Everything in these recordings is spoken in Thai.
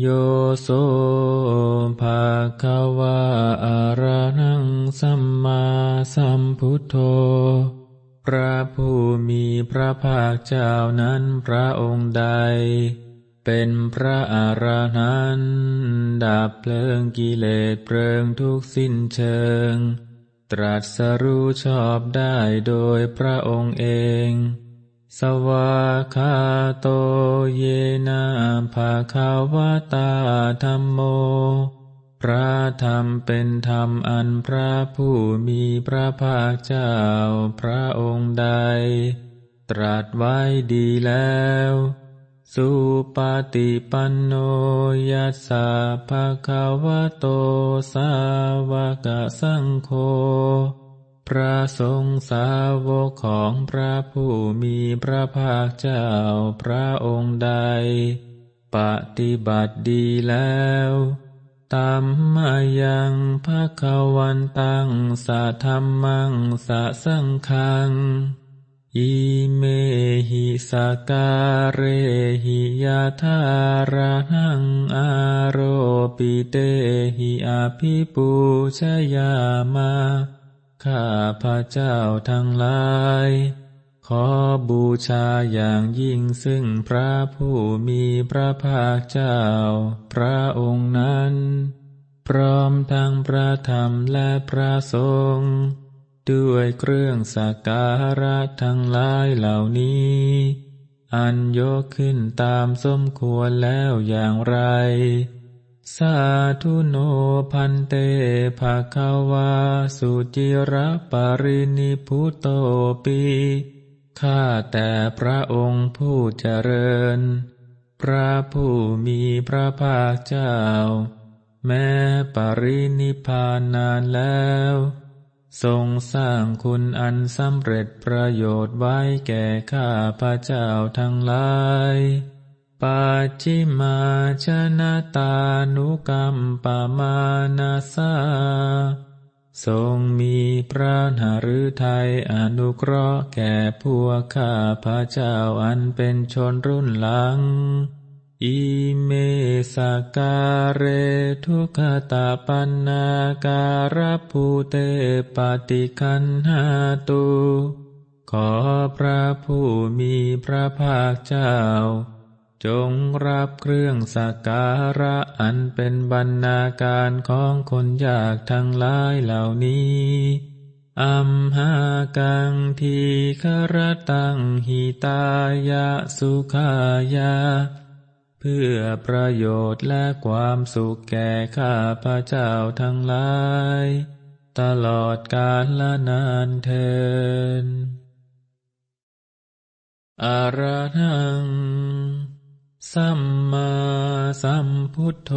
โยโสภาควาอะระหังสัมมาสัมพุทโธ พระผู้มีพระภาคเจ้านั้นพระองค์ใด เป็นพระอารหันต์ดับเพลิงกิเลสเพลิงทุกสิ้นเชิง ตรัสรู้ชอบได้โดยพระองค์เอง สวาคาโตเยนะภาคาวตาธรรมโม พระธรรมเป็นธรรมอันพระผู้มีพระภาคเจ้าพระองค์ใด ตรัสไว้ดีแล้ว สุปฏิปันโนยัสสะภาคาวโตสาวกสังโฆ พระสงฆ์สาวกของพระผู้มีพระภาคเจ้าพระองค์ใด ปฏิบัติดีแล้วตัมมายังภาควันตังสะธรรมังสะสังคัง อิเมหิสการเรหิยาธาระหังอารปิเตหิอาภิปูชยามา ข้าพระเจ้าทั้งหลาย ขอบูชาอย่างยิ่งซึ่งพระผู้มีพระภาคเจ้า พระองค์นั้น พร้อมทั้งพระธรรมและพระสงฆ์ด้วยเครื่องสักการะทั้งหลายเหล่านี้ อันยกขึ้นตามสมควรแล้วอย่างไร สาธุโนพันเตภาคาวาสุจิระปารินิพุโตปีข้าแต่พระองค์ผู้เจริญ พระผู้มีพระภาคเจ้า แม้ปรินิพานนานแล้ว ทรงสร้างคุณอันสำเร็จประโยชน์ไว้แก่ข้าพระเจ้าทั้งหลาย ปัจจิมาชนะตานุกรรมปามานาสาทรงมีพระหฤทัยอนุเคราะห์แก่พวกข้าพระเจ้าอันเป็นชนรุ่นหลัง อิเมสการเรทุกขตาปันนาการภูเตปฏิคันหาตุขอพระผู้มีพระภาคเจ้า จงรับเครื่องสักการะอันเป็นบรรณาการของคนยากทั้งหลายเหล่านี้อัมหากังทีครตังหิตายะสุขายา เพื่อประโยชน์และความสุขแก่ข้าพระเจ้าทั้งหลาย ตลอดกาลละนานเทินอารหัง สัมมาสัมพุทโธ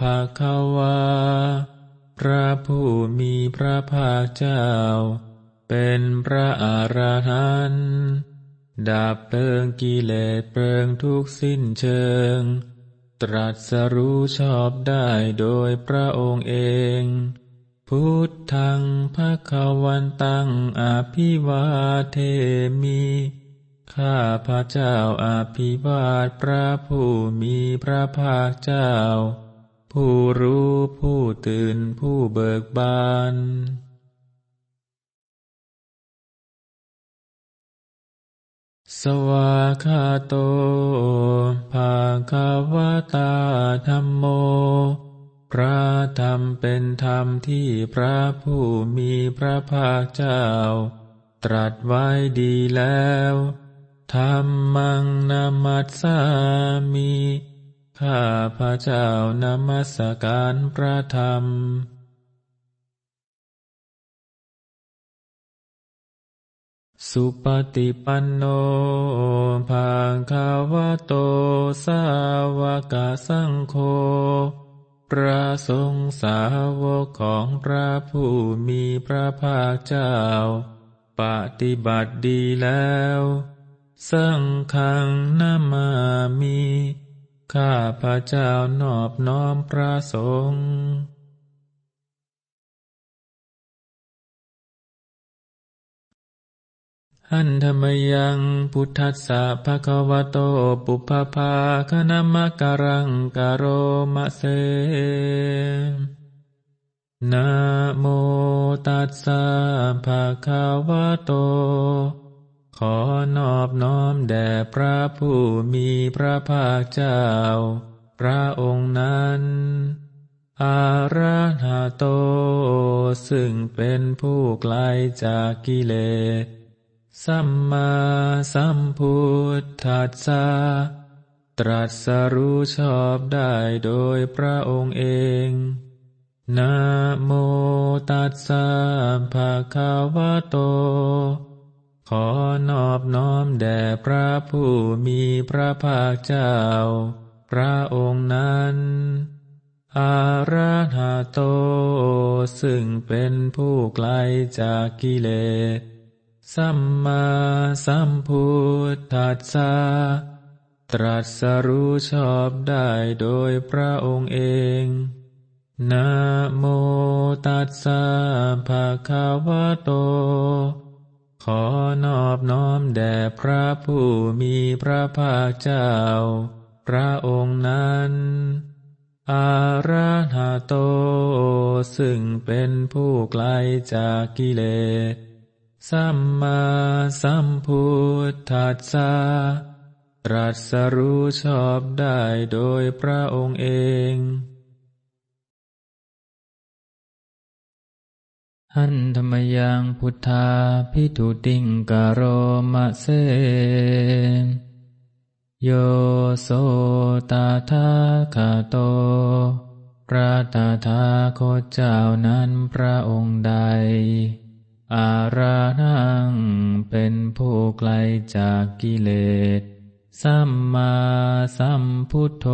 ภาควา พระผู้มีพระภาคเจ้า เป็นพระอรหันต์ดับเพลิงกิเลสเพลิงทุกสิ้นเชิง ตรัสรู้ชอบได้โดยพระองค์เอง พุทธังภะควันตังอภิวาเทมิ ข้าพระเจ้าอาภิวาทพระผู้มีพระภาคเจ้า ผู้รู้ผู้ตื่นผู้เบิกบาน สวาคาโตภาคาวตาธรรมโม พระธรรมเป็นธรรมที่พระผู้มีพระภาคเจ้า ตรัสไว้ดีแล้ว ธรรมังนามัสสามิข้าพระเจ้านามัสการพระธรรม สุปฏิปันโนภาคาวะโต สาวกสังโฆพระสงฆ์สาวกของพระผู้มีพระภาคเจ้า ปฏิบัติดีแล้ว สังขังนามามีข้าพระเจ้านอบน้อมพระสงฆ์หันธรรมยังพุทธัสสะภะคะวะโตปุพพาคณมะการังกโรมะเสนะโมตัสสะภะคะวะโต ขอนอบน้อมแด่พระผู้มีพระภาคเจ้า พระองค์นั้น อาราหาโต ซึ่งเป็นผู้ไกลจากกิเลส สัมมาสัมพุทธัสสะตรัสรู้ชอบได้โดยพระองค์เองนะโมตัสสะภะคะวะโต ขอนอบน้อมแด่พระผู้มีพระภาคเจ้า พระองค์นั้น อาราหาโต ซึ่งเป็นผู้ไกลจากกิเลส สัมมาสัมพุทธัสสะตรัสรู้ชอบได้โดยพระองค์เอง นะโมตัสสะภะคะวะโต ขอนอบน้อมแด่พระผู้มีพระภาคเจ้า พระองค์นั้น อาราหาโต ซึ่งเป็นผู้ไกลจากกิเลส สัมมาสัมพุทธัสสะตรัสรู้ชอบได้โดยพระองค์เอง หันธรรมยังพุทธาพิทุติงกโรมะเสโยโสตาทาคาโต พระตาทาโคเจ้านั้นพระองค์ใด อารานังเป็นผู้ไกลจากกิเลส สัมมาสัมพุทโธ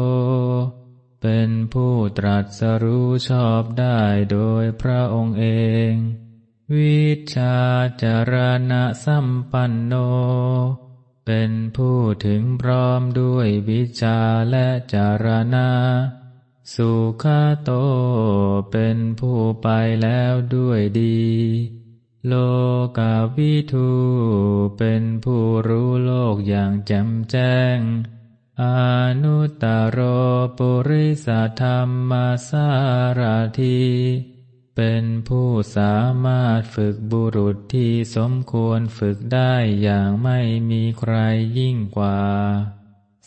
เป็นผู้ตรัสรู้ชอบได้โดยพระองค์เอง วิชาจารณะสัมปันโน เป็นผู้ถึงพร้อมด้วยวิชาและจารณะสุขโต เป็นผู้ไปแล้วด้วยดี โลกาวิทู เป็นผู้รู้โลกอย่างแจ่มแจ้ง อนุตตรปุริสธรรมสารทีเป็นผู้สามารถฝึกบุรุษที่สมควรฝึกได้อย่างไม่มีใครยิ่งกว่า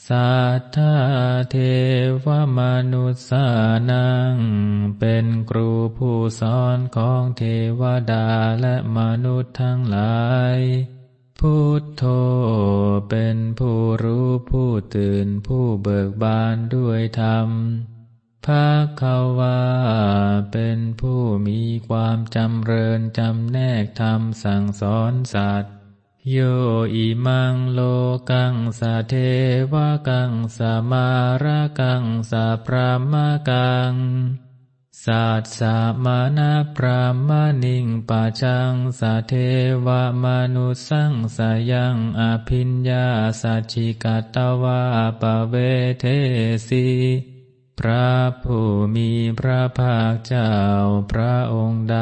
สัทธาเทวมนุษสานัง เป็นครูผู้สอนของเทวดาและมนุษย์ทั้งหลาย พุทโธเป็นผู้รู้ผู้ตื่นผู้เบิกบานด้วยธรรมภาคาวาเป็นผู้มีความจำเริญจำแนกธรรมสั่งสอนสัตว์ โยอิมังโลกังสะเทวกังสะมาระกังสะพรามกัง สัตสามานาพรามณิงปะจังสะเทวมนุสังสยังอภิญญาสัจิกตวาปเวเทสีพระผู้มีพระภาคเจ้าพระองค์ใด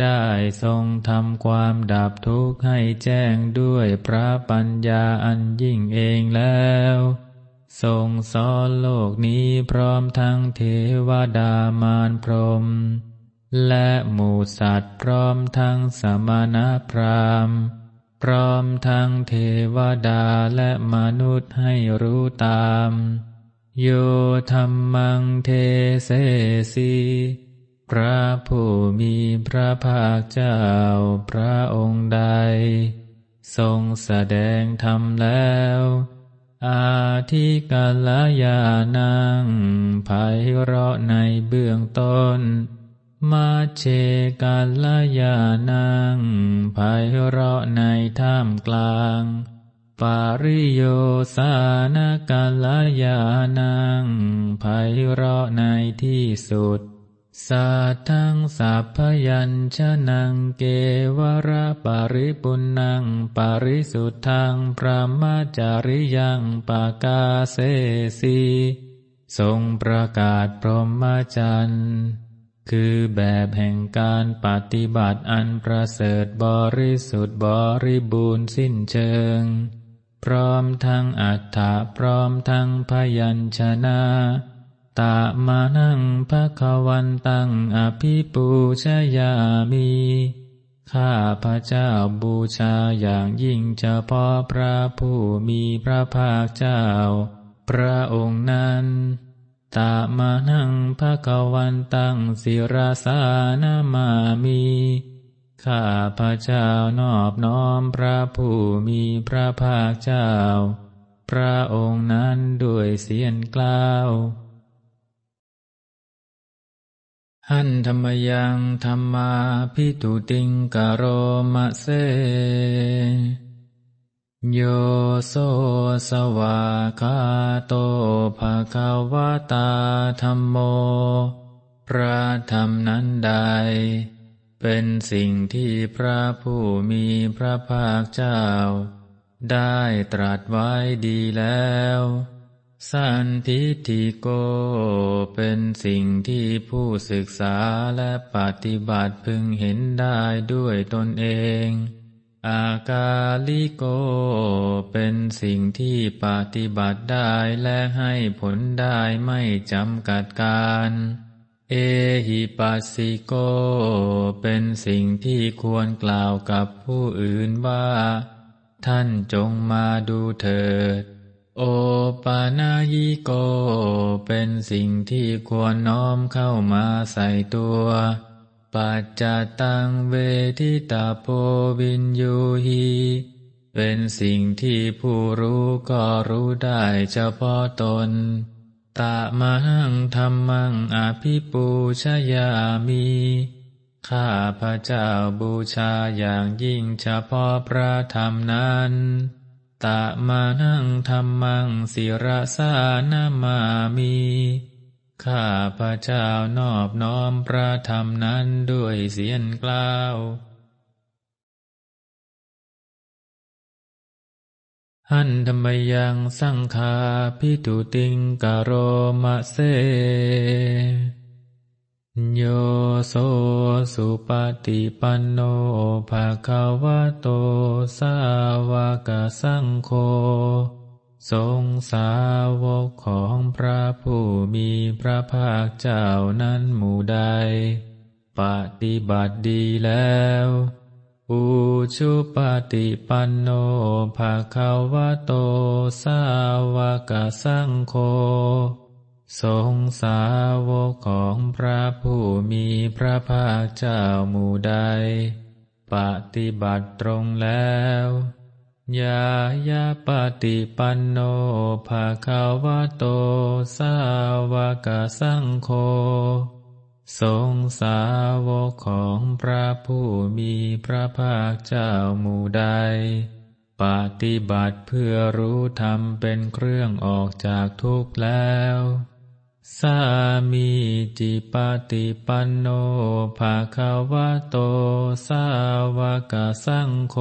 ได้ทรงทำความดับทุกข์ให้แจ้งด้วยพระปัญญาอันยิ่งเองแล้ว ทรงสอนโลกนี้พร้อมทั้งเทวดามารพรม และหมูสัตว์พร้อมทั้งสมณพราหมณ์พร้อมทั้งเทวดาและมนุษย์ให้รู้ตาม โยธรรมังเทเสสีพระผู้มีพระภาคเจ้าพระองค์ใด ทรงแสดงธรรมแล้ว อาทิกาลยานังไพเราะในเบื้องต้น มาเชกาลยานังไพเราะในท่ามกลาง ปาริโยสานกาลยานังไพเราะในที่สุด สัทธังสัพพยัญชนะเกวระปาริปุนังปาริสุทธังพระมาจาริยังปากาเสสีทรงประกาศพรหมจรรย์คือแบบแห่งการปฏิบัติอันประเสริฐบริสุทธิ์บริบูรณ์สิ้นเชิง พร้อมทั้งอัฏฐะพร้อมทั้งพยัญชนะ ตามานังภะควันตังอภิปูชยามีข้าพระเจ้าบูชาอย่างยิ่งเฉพาะพระผู้มีพระภาคเจ้า พระองค์นั้นตามานังภะควันตังศิราสานามามีข้าพระเจ้านอบน้อมพระผู้มีพระภาคเจ้า พระองค์นั้นด้วยเสียงกล่าว หันธรรมยังธรรมาพิตุติงกโรมะเสโยโสสวาคาโตภะคะวะตาธรรมโม พระธรรมนั้นใด เป็นสิ่งที่พระผู้มีพระภาคเจ้า ได้ตรัสไว้ดีแล้ว สันทิติโก เป็นสิ่งที่ผู้ศึกษาและปฏิบัติพึงเห็นได้ด้วยตนเอง อากาลิโก เป็นสิ่งที่ปฏิบัติได้และให้ผลได้ไม่จำกัดการ เอหิปัสสิโก เป็นสิ่งที่ควรกล่าวกับผู้อื่นว่า ท่านจงมาดูเถิด โอปานายิโก เป็นสิ่งที่ควรน้อมเข้ามาใส่ตัว ปัจจตังเวทิตาโพวินยูหีเป็นสิ่งที่ผู้รู้ก็รู้ได้เฉพาะตน ตะมังธรรมังอภิปูชยามี ข้าพระเจ้าบูชาอย่างยิ่งเฉพาะพระธรรมนั้น ตะมานังธรรมังศิรสานามามี ข้าพระเจ้านอบน้อมพระธรรมนั้นด้วยเสียงกล่าวหันธรรมยังสังคาพิตุติงกโรมะเส โยโสสุปฏิปันโนภะคะวะโต สาวกสังโฆทรงสาวกของพระผู้มีพระภาคเจ้านั้นหมู่ใด ปฏิบัติดีแล้ว อุชุปฏิปันโนภะคะวะโต สาวกสังโฆ ทรงสาวกของพระผู้มีพระภาคเจ้าหมู่ใด ปฏิบัติตรงแล้วยายาปฏิปันโนภาคาวะโต สาวกสังโฆทรงสาวกของพระผู้มีพระภาคเจ้าหมู่ใด ปฏิบัติเพื่อรู้ธรรมเป็นเครื่องออกจากทุกข์แล้ว สามีจิปฏิปันโนภาคาวะโต สาวกสังโฆ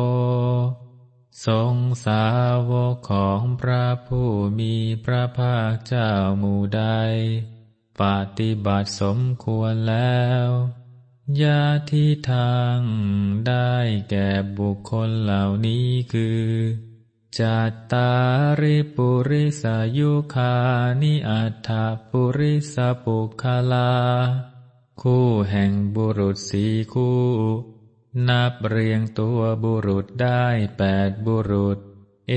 ทรงสาวกของพระผู้มีพระภาคเจ้าหมู่ใด ปฏิบัติสมควรแล้วยาที่ทางได้แก่บุคคลเหล่านี้คือ จัตตาริปุริสายุคานิอัฏฐปุริสปุคลา คู่แห่งบุรุษสีคู่ นับเรียงตัวบุรุษได้แปดบุรุษ เอ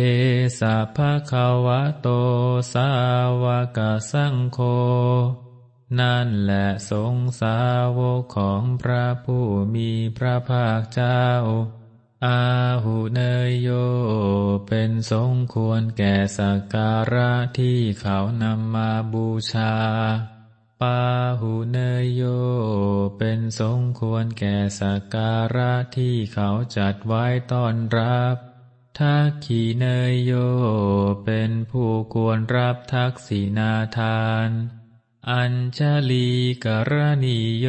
สาภาคาวะโตสาวกสังโฆนั่นแหละสงสาวกของพระผู้มีพระภาคเจ้า อาหุเนยโย เป็นสงควรแก่สักการะที่เขานำมาบูชา ปาหุเนยโย เป็นสงควรแก่สักการะที่เขาจัดไว้ต้อนรับทักขีเนยโย เป็นผู้ควรรับทักษินาทาน อัญชลีกรณีโย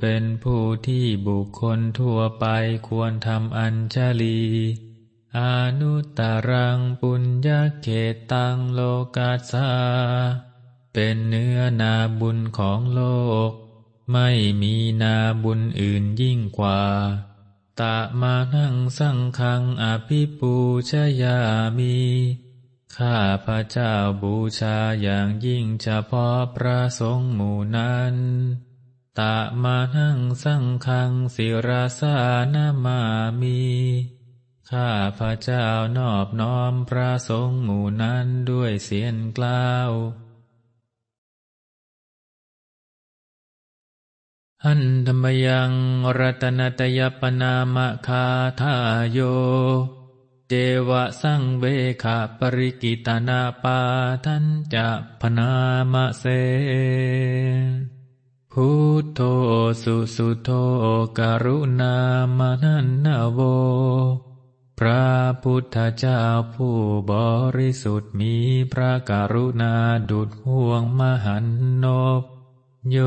เป็นผู้ที่บุคคลทั่วไปควรทำอัญชลีอนุตรังปุญญาเขตังโลกาสาเป็นเนื้อนาบุญของโลก ไม่มีนาบุญอื่นยิ่งกว่า ตะมานั่งสังคังอภิปูชยามี ข้าพระเจ้าบูชาอย่างยิ่งเฉพาะพระสงฆ์หมู่นั้น ตะมานั่งสังคังศิราสานามามี ข้าพระเจ้านอบน้อมพระสงฆ์หมู่นั้นด้วยเสียงกล่าวหันธรรมยังรัตนตยปนามะคาทาโย จวะสังเบขะปริกิตานาปาทันจะพนามเส พุทโธสุสุโธกรุณามนันนโว พระพุทธเจ้าผู้บริสุทธิ์มีพระกรุณาดุดห่วงมหันนบโย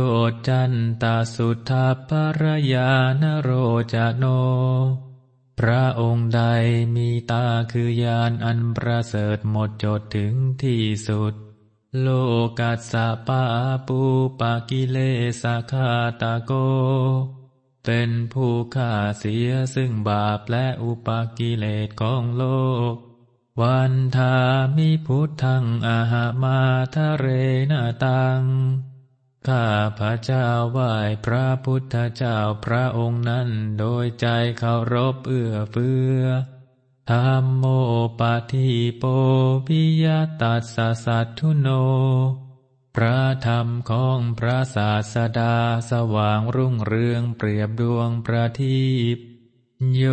จันตาสุทธาปรยานโรจโน พระองค์ใดมีตาคือยานอันประเสริฐหมดจดถึงที่สุด โลกัสสะปาปูปากิเลสาคาตาโก เป็นผู้ฆ่าเสียซึ่งบาปและอุปากิเลสของโลก วันทามิพุทธังอาหามาทะเรนาตัง ข้าพระเจ้าไหว้พระพุทธเจ้าพระองค์นั้น โดยใจเคารพเอื้อเฟื้อธรรมโมปะทิโปปิยตัสสะสัตทุโน พระธรรมของพระศาสดาสว่างรุ่งเรืองเปรียบดวงประทีปโย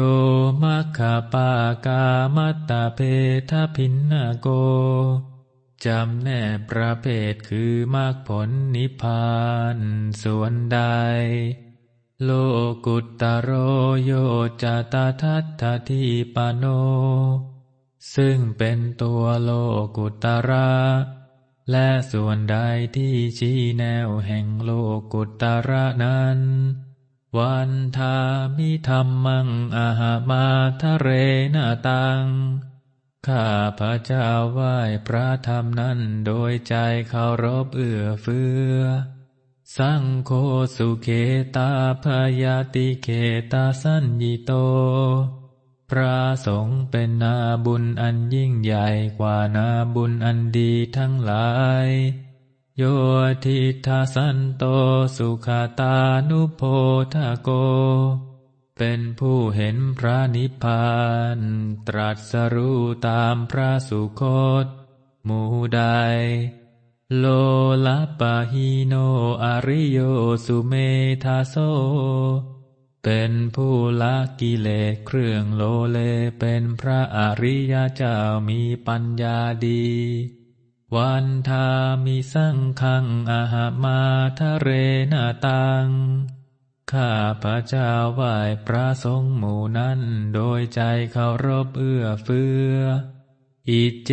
มัคคปากามัตตาเพทพินนาโก จำแนกประเภทคือมรรคผลนิพพานส่วนใด โลกุตตโรโยจตาทัตถทิปโน ซึ่งเป็นตัวโลกุตระและส่วนใดที่ชี้แนวแห่งโลกุตระนั้น วันทามิธรรมังอาหามาทะเรนาตัง ข้าพระเจ้าไหว้พระธรรมนั้นโดยใจเคารพเอื้อเฟื้อ สังโฆสุเขตาพยาติเขตาสัญญิโต พระสงฆ์เป็นนาบุญอันยิ่งใหญ่กว่านาบุญอันดีทั้งหลาย โยทิทาสันโตสุขตานุโพธโก เป็นผู้เห็นพระนิพพาน ตรัสรู้ตามพระสุคตหมู่ใด โลลปะฮิโนอริโยสุเมธาโซ เป็นผู้ละกิเลสเครื่องโลเลเป็นพระอริยเจ้ามีปัญญาดี วันทามิสังขังอาหามาทะเรนาตัง ข้าพระเจ้าไหว้พระสงฆ์หมู่นั้น โดยใจเคารพเอื้อเฟื้อ อิเจ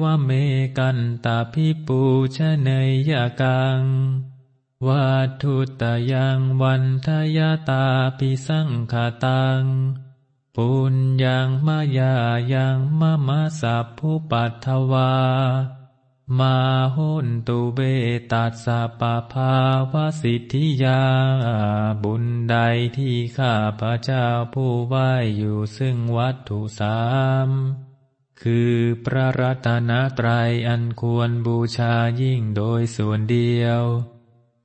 วะเมกันตาพิปูชเนยยกังวัตถุตยังวันทยาตาปิสังขาตัง ปุญญังมายายังมะมะสัพพุปัทวา มาหุนตุเบตัสสะปะภาวสิทธิยา บุญใดที่ข้าพระเจ้าผู้ไหวอยู่ซึ่งวัตถุสามคือพระรัตนตรัยอันควรบูชายิ่งโดยส่วนเดียว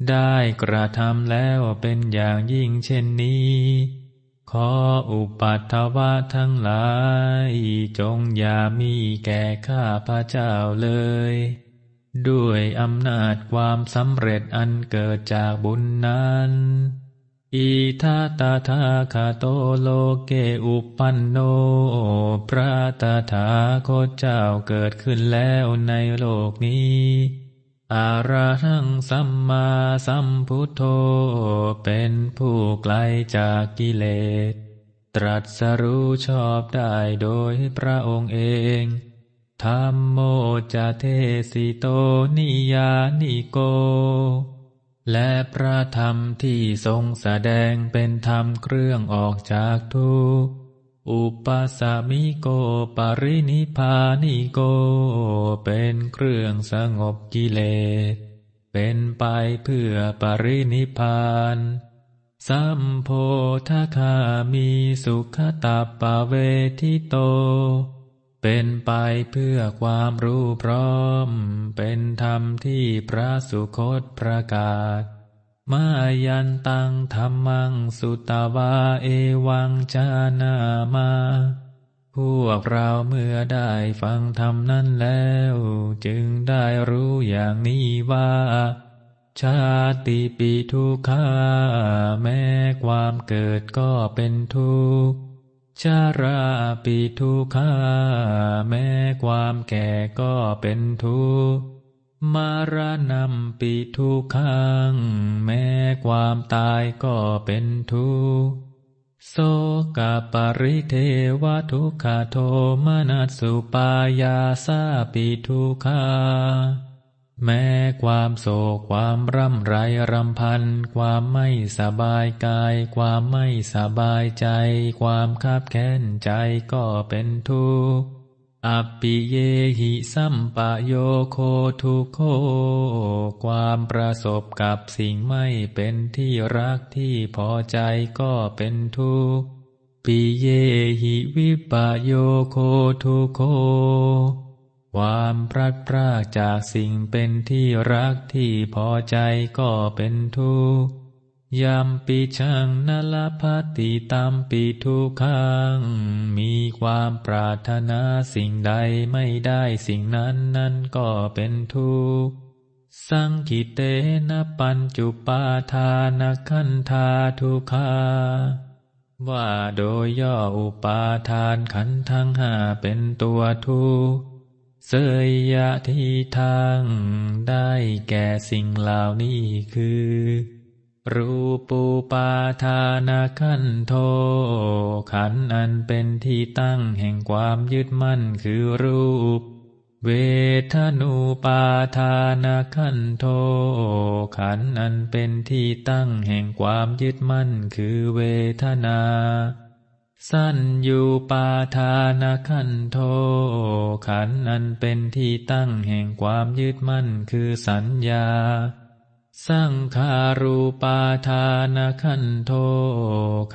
ได้กระทำแล้วเป็นอย่างยิ่งเช่นนี้ ขออุปัตถวะทั้งหลาย จงอย่ามีแก่ข้าพระเจ้าเลย ด้วยอำนาจความสำเร็จอันเกิดจากบุญนั้นอิทาตาทาคาโตโลเกอุปันโน พระตาถาโคเจ้าเกิดขึ้นแล้วในโลกนี้ อาราหังสัมมาสัมพุทโธ เป็นผู้ไกลจากกิเลส ตรัสรู้ชอบได้โดยพระองค์เองธรรมโมจะเทสิโตนิยานิโก และพระธรรมที่ทรงแสดงเป็นธรรมเครื่องออกจากทุกข์ อุปสามิโกปรินิพานิโก เป็นเครื่องสงบกิเลส เป็นไปเพื่อปรินิพานสัมโพธคามีสุขตาปเวทิโต เป็นไปเพื่อความรู้พร้อม เป็นธรรมที่พระสุคตประกาศ มายันตังธรรมังสุตวาเอวังชานามา พวกเราเมื่อได้ฟังธรรมนั้นแล้ว จึงได้รู้อย่างนี้ว่า ชาติปีทุกขาแม้ความเกิดก็เป็นทุกข์ชาราปีทุกขาแม้ความแก่ก็เป็นทุกข์ มารณะปีทุกขังแม้ความตายก็เป็นทุกข์โสกปริเทวทุกขโทมนัสสุปายาสาปิทุขาแม้ความโศกความร่ำไรรำพัน ความไม่สบายกาย ความไม่สบายใจ ความคับแค้นใจก็เป็นทุกข์ อัปปิเยหิสัมปโยโคทุโค ความประสบกับสิ่งไม่เป็นที่รักที่พอใจก็เป็นทุกข์ปิเยหิวิปโยโคทุโค ความพลัดพรากจากสิ่งเป็นที่รักที่พอใจก็เป็นทุกข์ ยามปีชังนลพัติตามปีทุกขัง มีความปรารถนาสิ่งใดไม่ได้สิ่งนั้นนั่นก็เป็นทุกข์ สังกิเตนะปัญจุปาทานขันธาทุกขาว่าโดยย่ออุปาทานขันทั้งห้าเป็นตัวทุกข์เสยยะทีทางได้แก่สิ่งเหล่านี้คือ รูปูปาทานาขันโท ขันอันเป็นที่ตั้งแห่งความยึดมั่นคือรูป เวทนูปาทานาขันโท ขันอันเป็นที่ตั้งแห่งความยึดมั่นคือเวทนา สั้นอยู่ปาทานาขันโท ขันอันเป็นที่ตั้งแห่งความยึดมั่นคือสัญญา สังขารูปาทานขันโท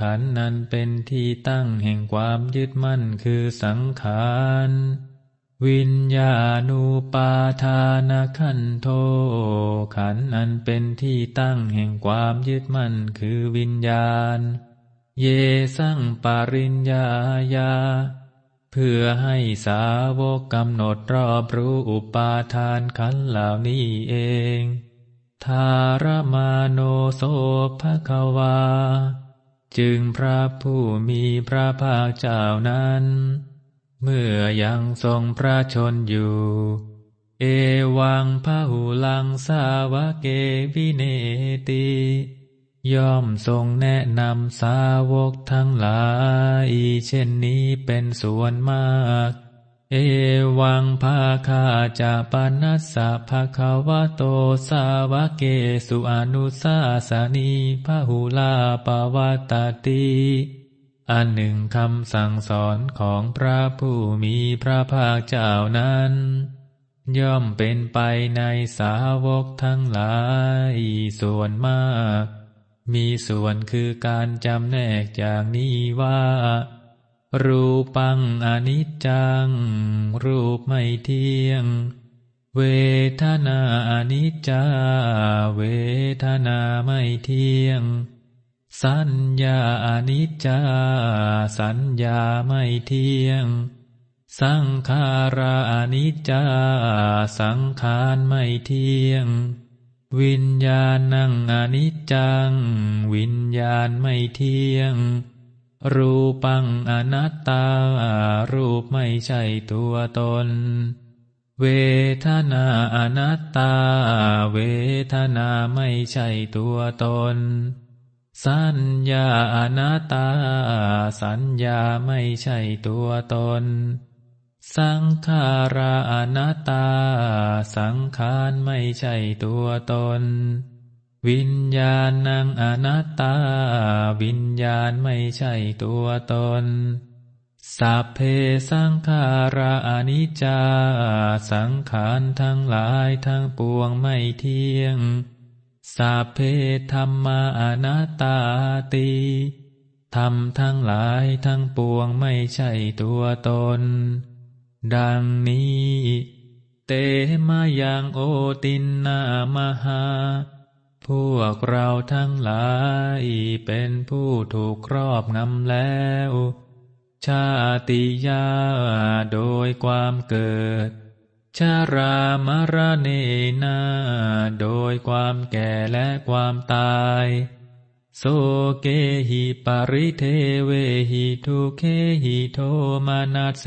ขันนั้นเป็นที่ตั้งแห่งความยึดมั่นคือสังขารวิญญาณูปาทานขันโท ขันนั้นเป็นที่ตั้งแห่งความยึดมั่นคือวิญญาณ เยสังปาริญญาญา เพื่อให้สาวกกำหนดรอบรู้อุปาทานขันเหล่านี้เอง ทารมาโนโสภควา จึงพระผู้มีพระภาคเจ้านั้น เมื่อยังทรงพระชนอยู่ เอวังพระหูลังสาวเกวิเนติย่อมทรงแนะนำสาวกทั้งหลาย เช่นนี้เป็นส่วนมาก เอวังภาคาจะปนัสสะภาคาวะโตสาวะเกสุอนุสาสานีพหุลาปวัตติอันหนึ่งคำสั่งสอนของพระผู้มีพระภาคเจ้านั้น ย่อมเป็นไปในสาวกทั้งหลายส่วนมาก มีส่วนคือการจำแนกอย่างนี้ว่า รูปังอนิจจัง รูปไม่เที่ยง เวทนาอนิจจา เวทนาไม่เที่ยง สัญญาอนิจจา สัญญาไม่เที่ยง สังขาราอนิจจา สังขารไม่เที่ยง วิญญาณังอนิจจัง วิญญาณไม่เที่ยง รูปังอนัตตา รูปไม่ใช่ตัวตน เวทนาอนัตตา เวทนาไม่ใช่ตัวตน สัญญาอนัตตา สัญญาไม่ใช่ตัวตน สังขาราอนัตตา สังขารไม่ใช่ตัวตน วิญญาณังอนัตตา วิญญาณไม่ใช่ตัวตนสสัพเพสังขาราอนิจจา สังขารทั้งหลายทั้งปวงไม่เที่ยง สัพเพธรรมาอนัตตาติธรรมทั้งหลายทั้งปวงไม่ใช่ตัวตน ดังนี้ เตมายังโอตินนามหา พวกเราทั้งหลายเป็นผู้ถูกครอบงำแล้ว ชาติยาโดยความเกิด ชารามรเนนาโดยความแก่และความตาย โสเกหิปริเทเวหิทุเคหิโทมานาเส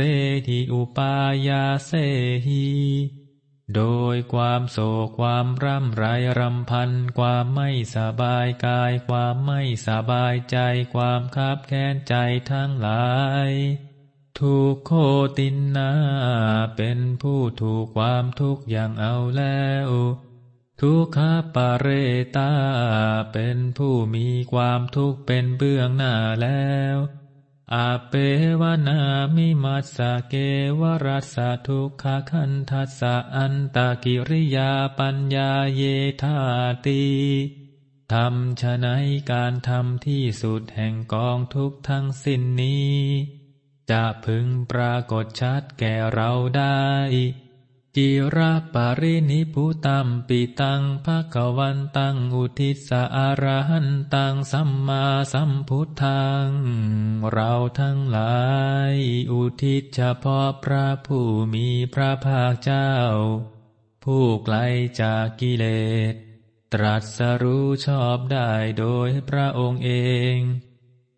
หิอุปายาเสหิ โดยความโศกความร่ำไรรำพัน ความไม่สบายกาย ความไม่สบายใจ ความคับแค้นใจทั้งหลายทุกโคตินนาเป็นผู้ถูกความทุกข์อย่างเอาแล้ว ทุกขปาเรตาเป็นผู้มีความทุกข์เป็นเบื้องหน้าแล้ว อาเปวนามิมัสสะเกวรัสสะทุกขคันทัสสะอันตากิริยาปัญญาเยธาติทำชะไนการทำที่สุดแห่งกองทุกทั้งสิ้นนี้ จะพึงปรากฏชัดแก่เราได้ จิระปารินิพุตัมปิตังภะกวันตังอุทิสะอารหันตังสัมมาสัมพุทธัง เราทั้งหลาย อุทิศเฉพาะพระผู้มีพระภาคเจ้า ผู้ไกลจากกิเลส ตรัสรู้ชอบได้โดยพระองค์เอง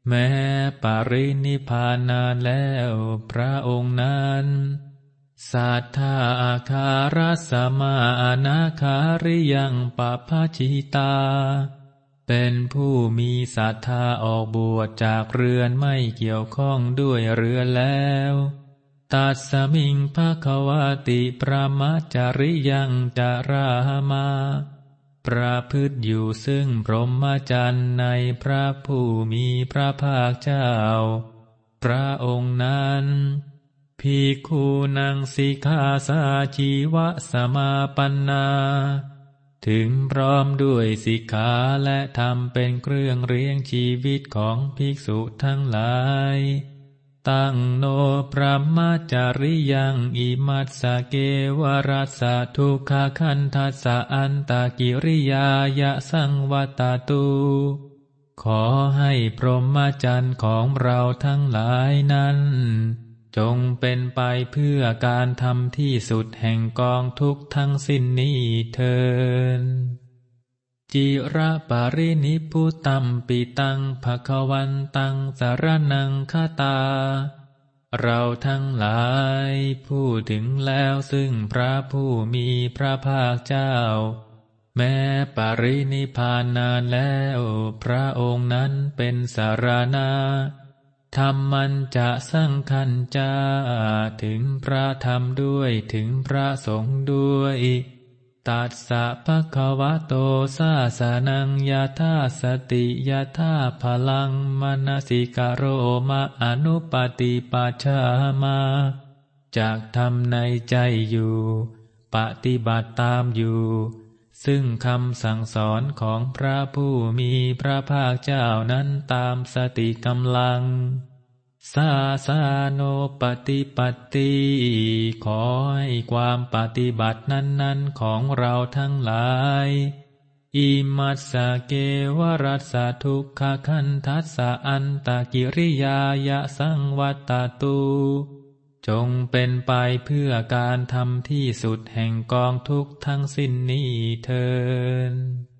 แม้ปารินิพานนานแล้วพระองค์นั้น สัทธาอาคารัสมาอนาคาริยังปะพาชิตา เป็นผู้มีศรัทธาออกบวชจากเรือนไม่เกี่ยวข้องด้วยเรือนแล้ว ตัดสมิงภควติประมาจาริยังจารามา ประพฤติอยู่ซึ่งพรหมจรรย์ในพระผู้มีพระภาคเจ้า พระองค์นั้น ภิกขุนังสิกขาสาชีวะสมาปันนา ถึงพร้อมด้วยสิกขาและทำเป็นเครื่องเลี้ยงชีวิตของภิกษุทั้งหลาย ตั้งโนพระมาจาริยังอิมัสสเกวรัสทุกขาคันทัสอันตากิริยายะสังวัตตุขอให้พรหมจรรย์ของเราทั้งหลายนั้น จงเป็นไปเพื่อการทำที่สุดแห่งกองทุกทั้งสิ้นนี้เทินจิระปารินิพุตัมปิตังภควันตังสารนังคาตา เราทั้งหลายพูดถึงแล้วซึ่งพระผู้มีพระภาคเจ้า แม้ปารินิพานนานแล้ว พระองค์นั้นเป็นสารณา ธรรมันจะสังคันจาถึงพระธรรมด้วยถึงพระสงฆ์ด้วยตัดสะภะคะวะโตสาสนังยาธาสติยาธาพลังมนสิกโรมะอนุปติปัชามาจากทำในใจอยู่ ปฏิบัติตามอยู่ ซึ่งคำสั่งสอนของพระผู้มีพระภาคเจ้านั้นตามสติกำลัง สาสาโนปฏิปติขอให้ความปฏิบัตินั้น ๆ ของเราทั้งหลาย อิมัสสเกวรัสทุกขคันทัสสะอันตกิริยายะสังวัตตุ จงเป็นไปเพื่อการทำที่สุดแห่งกองทุกทั้งสิ้นนี้เทิน